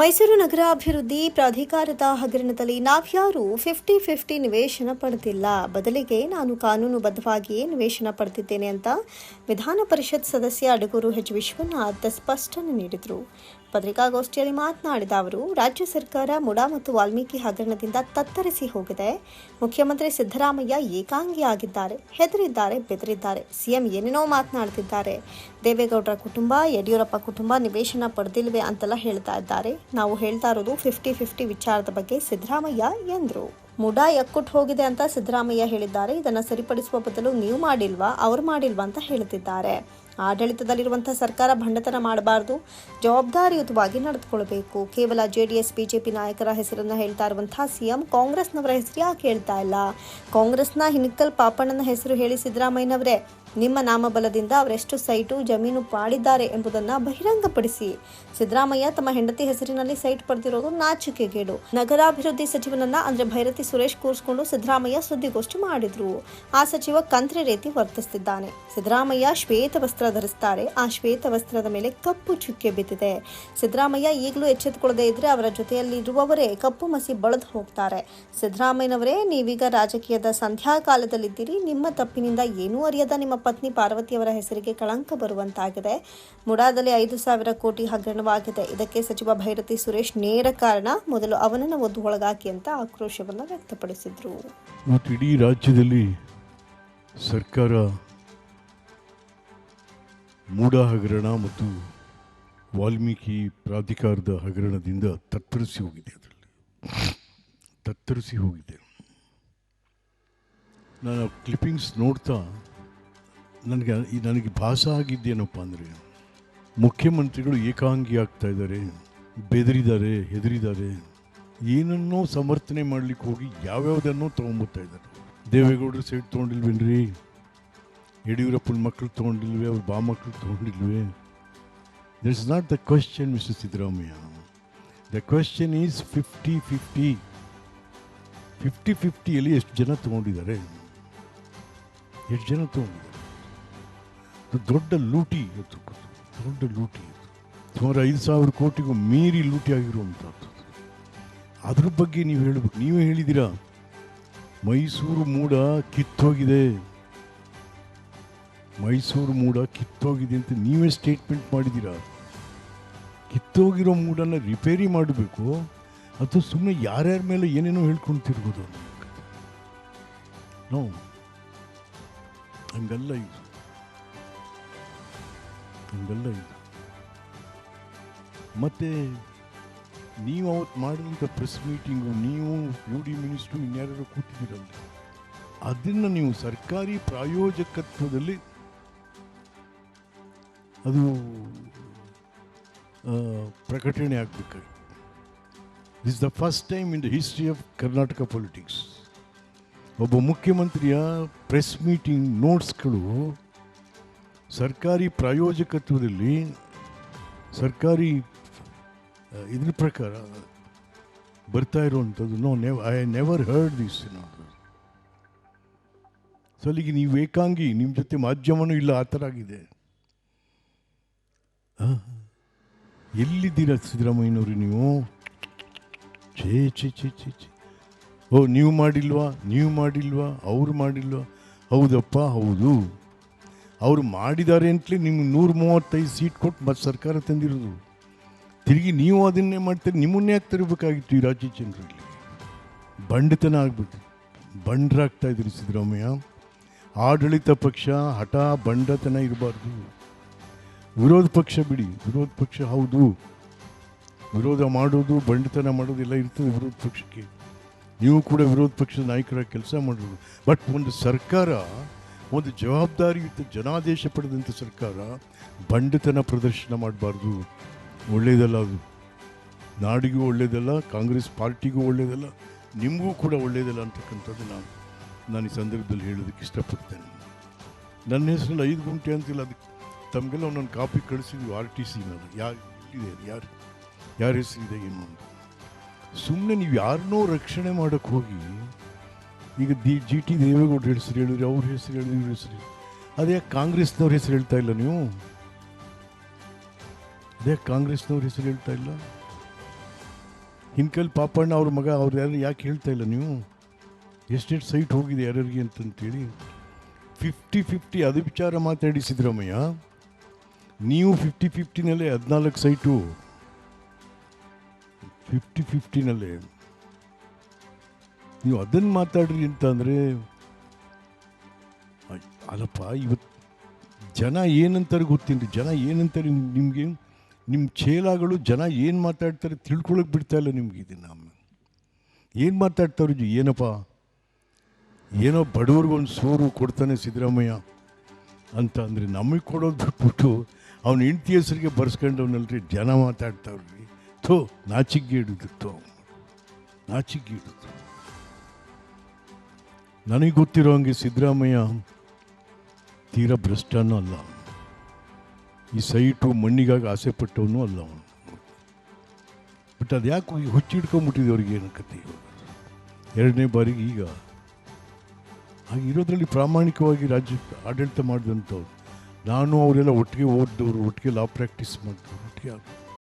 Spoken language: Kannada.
ಮೈಸೂರು ನಗರಾಭಿವೃದ್ಧಿ ಪ್ರಾಧಿಕಾರದ ಹಗರಣದಲ್ಲಿ ನಾವ್ಯಾರೂ ಫಿಫ್ಟಿ ಫಿಫ್ಟಿ ನಿವೇಶನ ಪಡೆದಿಲ್ಲ. ಬದಲಿಗೆ ನಾನು ಕಾನೂನುಬದ್ಧವಾಗಿಯೇ ನಿವೇಶನ ಪಡೆದಿದ್ದೇನೆ ಅಂತ ವಿಧಾನ ಪರಿಷತ್ ಸದಸ್ಯ ಅಡಗೂರು ಎಚ್. ವಿಶ್ವನಾಥ್ ಸ್ಪಷ್ಟನೆ ನೀಡಿದರು. ಪತ್ರಿಕಾಗೋಷ್ಠಿಯಲ್ಲಿ ಮಾತನಾಡಿದ ಅವರು, ರಾಜ್ಯ ಸರ್ಕಾರ ಮುಡಾ ಮತ್ತು ವಾಲ್ಮೀಕಿ ಹಗರಣದಿಂದ ತತ್ತರಿಸಿ ಹೋಗಿದೆ. ಮುಖ್ಯಮಂತ್ರಿ ಸಿದ್ದರಾಮಯ್ಯ ಏಕಾಂಗಿಯಾಗಿದ್ದಾರೆ, ಹೆದರಿದ್ದಾರೆ, ಬೆದರಿದ್ದಾರೆ. ಸಿಎಂ ಏನೇನೋ ಮಾತನಾಡ್ತಿದ್ದಾರೆ. ದೇವೇಗೌಡರ ಕುಟುಂಬ, ಯಡಿಯೂರಪ್ಪ ಕುಟುಂಬ ನಿವೇಶನ ಪಡೆದಿಲ್ವೆ ಅಂತೆಲ್ಲ ಹೇಳ್ತಾ ಇದ್ದಾರೆ. ನಾವು ಹೇಳ್ತಾ ಇರೋದು ಫಿಫ್ಟಿ ಫಿಫ್ಟಿ ವಿಚಾರದ ಬಗ್ಗೆ ಸಿದ್ದರಾಮಯ್ಯ ಎಂದರು. ಮುಡಾ ಎಕ್ಕುಟ್ ಹೋಗಿದೆ ಅಂತ ಸಿದ್ದರಾಮಯ್ಯ ಹೇಳಿದ್ದಾರೆ. ಇದನ್ನು ಸರಿಪಡಿಸುವ ಬದಲು ನೀವು ಮಾಡಿಲ್ವಾ, ಅವ್ರು ಮಾಡಿಲ್ವಾ ಅಂತ ಹೇಳ್ತಿದ್ದಾರೆ. ಆಡಳಿತದಲ್ಲಿರುವಂಥ ಸರ್ಕಾರ ಭಂಡತನ ಮಾಡಬಾರ್ದು. ಜವಾಬ್ದಾರಿಯುತವಾಗಿ ನಡೆದುಕೊಳ್ಬೇಕು. ಕೇವಲ ಜೆ ಡಿ ಎಸ್ ಬಿಜೆಪಿ ನಾಯಕರ ಹೆಸರನ್ನ ಹೇಳ್ತಾ ಇರುವಂತಹ ಸಿಎಂ ಕಾಂಗ್ರೆಸ್ನವರ ಹೆಸರು ಯಾಕೆ ಹೇಳ್ತಾ ಇಲ್ಲ? ಕಾಂಗ್ರೆಸ್ನ ಹಿನಕಲ್ ಪಾಪಣ್ಣನ ಹೆಸರು ಹೇಳಿ ಸಿದ್ದರಾಮಯ್ಯನವರೇ ನಿಮ್ಮ ನಾಮಬಲದಿಂದ ಅವರೆಷ್ಟು ಸೈಟು ಜಮೀನು ಪಾಡಿದ್ದಾರೆ ಎಂಬುದನ್ನು ಬಹಿರಂಗಪಡಿಸಿ. ಸಿದ್ದರಾಮಯ್ಯ ತಮ್ಮ ಹೆಂಡತಿ ಹೆಸರಿನಲ್ಲಿ ಸೈಟ್ ಪಡೆದಿರೋದು ನಾಚಿಕೆಗೇಡು. ನಗರಾಭಿವೃದ್ಧಿ ಸಚಿವನನ್ನ, ಅಂದ್ರೆ ಭೈರತಿ ಸುರೇಶ್ ಕೂರಿಸಿಕೊಂಡು ಸಿದ್ದರಾಮಯ್ಯ ಸುದ್ದಿಗೋಷ್ಠಿ ಮಾಡಿದ್ರು. ಆ ಸಚಿವ ಕಂತ್ರಿ ರೀತಿ ವರ್ತಿಸ್ತಿದ್ದಾನೆ. ಸಿದ್ದರಾಮಯ್ಯ ಶ್ವೇತ ವಸ್ತ್ರ ಧರಿಸ್ತಾರೆ. ಆ ಶ್ವೇತ ವಸ್ತ್ರದ ಮೇಲೆ ಕಪ್ಪು ಚುಕ್ಕೆ ಬಿದ್ದಿದೆ. ಸಿದ್ದರಾಮಯ್ಯ ಈಗಲೂ ಎಚ್ಚೆತ್ತುಕೊಳ್ಳದೇ ಇದ್ರೆ ಅವರ ಜೊತೆಯಲ್ಲಿರುವವರೇ ಕಪ್ಪು ಮಸಿ ಬಳದು ಹೋಗ್ತಾರೆ. ಸಿದ್ದರಾಮಯ್ಯನವರೇ, ನೀವೀಗ ರಾಜಕೀಯದ ಸಂಧ್ಯಾಕಾಲದಲ್ಲಿದ್ದೀರಿ. ನಿಮ್ಮ ತಪ್ಪಿನಿಂದ ಏನೂ ಅರಿಯದ ನಿಮ್ಮ ಪತ್ನಿ ಪಾರ್ವತಿಯವರ ಹೆಸರಿಗೆ ಕಳಂಕ ಬರುವಂತಾಗಿದೆ. ಮುಡಾದಲ್ಲಿ ಐದು ಸಾವಿರ ಕೋಟಿ ಹಗರಣವಾಗಿದೆ. ಇದಕ್ಕೆ ಸಚಿವ ಭೈರತಿ ಸುರೇಶ್ ನೇರ ಕಾರಣ, ಮೊದಲು ಅವನನ್ನು ಒಂದು ಒಳಗಾಕಿ ಅಂತ ಆಕ್ರೋಶವನ್ನು ವ್ಯಕ್ತಪಡಿಸಿದ್ರು. ಇಡೀ ರಾಜ್ಯದಲ್ಲಿ ಸರ್ಕಾರ ಮೂಡ ಹಗರಣ ಮತ್ತು ವಾಲ್ಮೀಕಿ ಪ್ರಾಧಿಕಾರದ ಹಗರಣದಿಂದ ತತ್ತರಿಸಿ ಹೋಗಿದೆ ಅದರಲ್ಲಿ. ತತ್ತರಿಸಿ ಹೋಗಿದೆ. ನಾನು ಕ್ಲಿಪ್ಪಿಂಗ್ಸ್ ನೋಡ್ತಾ ನನಗೆ ನನಗೆ ಭಾಸ ಆಗಿದ್ದೇನಪ್ಪ ಅಂದರೆ, ಮುಖ್ಯಮಂತ್ರಿಗಳು ಏಕಾಂಗಿ ಆಗ್ತಾ ಇದ್ದಾರೆ, ಬೆದರಿದ್ದಾರೆ, ಹೆದರಿದ್ದಾರೆ. ಏನನ್ನೋ ಸಮರ್ಥನೆ ಮಾಡಲಿಕ್ಕೆ ಹೋಗಿ ಯಾವ್ಯಾವುದನ್ನೋ ತೊಗೊಂಬತ್ತಾ ಇದ್ದಾರೆ. ದೇವೇಗೌಡರು ಸೈಡ್ ತೊಗೊಂಡಿಲ್ವೇನ್ರಿ? ಯಡಿಯೂರಪ್ಪನ ಮಕ್ಕಳು ತೊಗೊಂಡಿಲ್ವೇ? ಅವ್ರ ಬಾ ಮಕ್ಕಳು ತೊಗೊಂಡಿಲ್ವೇ? This is not the question mister Siddaramaiah the question is fifty fifty fifty ಫಿಫ್ಟಿಯಲ್ಲಿ ಎಷ್ಟು ಜನ ತೊಗೊಂಡಿದ್ದಾರೆ? ಎಷ್ಟು ಜನ ತೊಗೊಂಡಿದ್ದಾರೆ? ದೊಡ್ಡ ಲೂಟಿ ಇದು ದೊಡ್ಡ ಲೂಟಿ ಇದು ಸುಮಾರು ಐದು ಸಾವಿರ ಕೋಟಿಗೂ ಮೀರಿ ಲೂಟಿ ಆಗಿರುವಂಥದ್ದು. ಅದ್ರ ಬಗ್ಗೆ ನೀವು ಹೇಳಬೇಕು. ನೀವೇ ಹೇಳಿದ್ದೀರಾ? ಮೈಸೂರು ಮೂಡ ಕಿತ್ತೋಗಿದೆ. ಮೈಸೂರು ಮೂಡ ಕಿತ್ತೋಗಿದೆ ಅಂತ ನೀವೇ ಸ್ಟೇಟ್ಮೆಂಟ್ ಮಾಡಿದ್ದೀರಾ? ಕಿತ್ತೋಗಿರೋ ಮೂಡನ್ನು ರಿಪೇರಿ ಮಾಡಬೇಕು. ಅಥವಾ ಸುಮ್ಮನೆ ಯಾರ್ಯಾರ ಮೇಲೆ ಏನೇನೋ ಹೇಳ್ಕೊಂಡು ತಿರ್ಬೋದು ನೋ ಹಂಗಲ್ಲ ಇದು. ಹಂಗಲ್ಲ ಮತ್ತೆ ನೀವು ಅವತ್ತು ಮಾಡಿದಂಥ ಪ್ರೆಸ್ ಮೀಟಿಂಗು ನೀವು ಯು ಡಿ ಮಿನಿಸ್ಟ್ರು ಇನ್ಯಾರು ಕೂತಿದ್ದೀರಲ್ಲ ಅದನ್ನು ನೀವು ಸರ್ಕಾರಿ ಪ್ರಾಯೋಜಕತ್ವದಲ್ಲಿ ಅದು ಪ್ರಕಟಣೆ ಆಗಬೇಕಾಗಿತ್ತು. This the first time in the history of Karnataka politics ಒಬ್ಬ ಮುಖ್ಯಮಂತ್ರಿಯ ಪ್ರೆಸ್ ಮೀಟಿಂಗ್ ನೋಟ್ಸ್ಗಳು ಸರ್ಕಾರಿ ಪ್ರಾಯೋಜಕತ್ವದಲ್ಲಿ ಸರ್ಕಾರಿ ಇದ್ರ ಪ್ರಕಾರ ಬರ್ತಾ ಇರುವಂಥದ್ದು no nev I never heard this so ಅಲ್ಲಿಗೆ ನೀವು ಏಕಾಂಗಿ, ನಿಮ್ಮ ಜೊತೆ ಮಾಧ್ಯಮನೂ ಇಲ್ಲ, ಆ ಥರ ಆಗಿದೆ. ಎಲ್ಲಿದ್ದೀರಾ ಸಿದ್ದರಾಮಯ್ಯನವರು ನೀವು? ಛೇ ಛೇ ಛೇ ಛೇ ಛೇ. ಓ, ನೀವು ಮಾಡಿಲ್ವಾ? ನೀವು ಮಾಡಿಲ್ವಾ? ಅವ್ರು ಮಾಡಿಲ್ವಾ? ಹೌದಪ್ಪ, ಹೌದು. ಅವರು ಮಾಡಿದ್ದಾರೆ ಅಂತಲೇ ನಿಮ್ಗೆ ನೂರ ಮೂವತ್ತೈದು ಸೀಟ್ ಕೊಟ್ಟು ಮತ್ತೆ ಸರ್ಕಾರ ತಂದಿರೋದು. ತಿರುಗಿ ನೀವು ಅದನ್ನೇ ಮಾಡ್ತೀರಿ, ನಿಮ್ಮನ್ನೇ ಯಾಕೆ ತರಬೇಕಾಗಿತ್ತು ಈ ರಾಜ್ಯ ಜನರಲ್ಲಿ. ಬಂಡತನ ಆಗ್ಬಿಟ್ಟು ಬಂಡ್ರಾಗ್ತಾ ಇದ್ರಿ ಸಿದ್ದರಾಮಯ್ಯ. ಆಡಳಿತ ಪಕ್ಷ ಹಠ ಬಂಡತನ ಇರಬಾರ್ದು. ವಿರೋಧ ಪಕ್ಷ ಬಿಡಿ. ವಿರೋಧ ಪಕ್ಷ ಹೌದು. ವಿರೋಧ ಮಾಡೋದು, ಬಂಡತನ ಮಾಡೋದು ಎಲ್ಲ ಇರ್ತದೆ ವಿರೋಧ ಪಕ್ಷಕ್ಕೆ. ನೀವು ಕೂಡ ವಿರೋಧ ಪಕ್ಷದ ನಾಯಕರ ಕೆಲಸ ಮಾಡೋದು. ಬಟ್ ಒಂದು ಸರ್ಕಾರ ಒಂದು ಜವಾಬ್ದಾರಿಯುತ ಜನಾದೇಶ ಪಡೆದಂಥ ಸರ್ಕಾರ ಬಂಡತನ ಪ್ರದರ್ಶನ ಮಾಡಬಾರ್ದು. ಒಳ್ಳೆಯದಲ್ಲ ಅದು. ನಾಡಿಗೂ ಒಳ್ಳೆಯದಲ್ಲ ಕಾಂಗ್ರೆಸ್ ಪಾರ್ಟಿಗೂ ಒಳ್ಳೆಯದಲ್ಲ ನಿಮಗೂ ಕೂಡ ಒಳ್ಳೆಯದಲ್ಲ ಅಂತಕ್ಕಂಥದ್ದು ನಾನು ನಾನು ಈ ಸಂದರ್ಭದಲ್ಲಿ ಹೇಳೋದಕ್ಕೆ ಇಷ್ಟಪಡ್ತೇನೆ. ನನ್ನ ಹೆಸರಲ್ಲಿ ಐದು ಗುಂಟೆ ಅಂತಿಲ್ಲ ಅದಕ್ಕೆ. ತಮಗೆಲ್ಲ ಒಂದೊಂದು ಕಾಪಿ ಕಳಿಸಿದ್ವಿ, ಆರ್ ಟಿ ಸಿನಲ್ಲಿ ಯಾರು ಇದೆ ಯಾರು? ಯಾರ ಹೆಸರಿದೆ ಏನು ಸುಮ್ಮನೆ ನೀವು ಯಾರನ್ನೋ ರಕ್ಷಣೆ ಮಾಡೋಕ್ಕೆ ಹೋಗಿ ಈಗ ದಿ ಜಿ ಟಿ ದೇವೇಗೌಡರ ಹೆಸರು ಹೇಳಿದ್ರೆ ಅವ್ರ ಹೆಸರು ಹೇಳಿದ್ರೆ ಇವ್ರ ಹೆಸರು ಅದೇ ಕಾಂಗ್ರೆಸ್ನವ್ರ ಹೆಸರು ಹೇಳ್ತಾ ಇಲ್ಲ ನೀವು? ಅದೇ ಕಾಂಗ್ರೆಸ್ನವ್ರ ಹೆಸರು ಹೇಳ್ತಾ ಇಲ್ಲ? ಹಿನ್ಕಲ್ ಪಾಪಣ್ಣ ಅವ್ರ ಮಗ, ಅವ್ರು ಯಾರು ಯಾಕೆ ಹೇಳ್ತಾ ಇಲ್ಲ ನೀವು? ಎಷ್ಟೆಷ್ಟು ಸೈಟ್ ಹೋಗಿದೆ ಯಾರ್ಯಾರಿಗೆ ಅಂತಂತೇಳಿ. ಫಿಫ್ಟಿ ಫಿಫ್ಟಿ ಅದು ವಿಚಾರ ಮಾತಾಡಿ ಸಿದ್ದರಾಮಯ್ಯ. ನೀವು ಫಿಫ್ಟಿ ಫಿಫ್ಟಿನಲ್ಲೇ ಹದಿನಾಲ್ಕು ಸೈಟು. ಫಿಫ್ಟಿ ಫಿಫ್ಟಿನಲ್ಲೇ. ನೀವು ಅದನ್ನು ಮಾತಾಡ್ರಿ ಅಂತಂದರೆ ಅಲ್ಲಪ್ಪ ಇವತ್ತು ಜನ ಏನಂತಾರೆ ಗೊತ್ತೇನು ಜನ ಏನಂತಾರೆ ನಿಮಗೆ? ನಿಮ್ಮ ಚೇಲಾಗಳು ಜನ ಏನು ಮಾತಾಡ್ತಾರೆ ತಿಳ್ಕೊಳಕ್ಕೆ ಬಿಡ್ತಾ ಇಲ್ಲ ನಿಮ್ಗೆ ಇದನ್ನು. ಏನು ಮಾತಾಡ್ತಾರೆ ಏನಪ್ಪ? ಏನೋ ಬಡವ್ರಿಗೊಂದು ಸೋರು ಕೊಡ್ತಾನೆ ಸಿದ್ದರಾಮಯ್ಯ ಅಂತ ಅಂದರೆ ನಮಗೆ ಕೊಡೋದು ಬಿಟ್ಬಿಟ್ಟು ಅವನ ಹೆಂಡತಿ ಹೆಸರಿಗೆ ಬರ್ಸ್ಕೊಂಡವನಲ್ರಿ, ಜನ ಮಾತಾಡ್ತಾವ್ರಿ. ಥೋ ನಾಚಿಗೇಡುದು ಥೋ. ನಾಚಿಗೇಡುದು ನನಗೆ ಗೊತ್ತಿರೋ ಹಂಗೆ ಸಿದ್ದರಾಮಯ್ಯ ತೀರಾ ಭ್ರಷ್ಟನೂ ಅಲ್ಲ. ಈ ಸೈಟು ಮಣ್ಣಿಗಾಗಿ ಆಸೆ ಪಟ್ಟವನು ಅಲ್ಲ ಅವನು. ಬಟ್ ಅದು ಯಾಕೆ ಹುಚ್ಚಿಡ್ಕೊಂಬಿಟ್ಟಿದೆ ಅವ್ರಿಗೆ ಏನು ಕತೆ ಎರಡನೇ ಬಾರಿಗೆ ಈಗ ಹಾಗಿರೋದ್ರಲ್ಲಿ ಪ್ರಾಮಾಣಿಕವಾಗಿ ರಾಜ್ಯ ಆಡಳಿತ ಮಾಡಿದಂಥವ್ರು. ನಾನು ಅವರೆಲ್ಲ ಒಟ್ಟಿಗೆ ಓದಿದವರು, ಒಟ್ಟಿಗೆ ಲಾ ಪ್ರಾಕ್ಟೀಸ್ ಮಾಡಿದವರು, ಒಟ್ಟಿಗೆ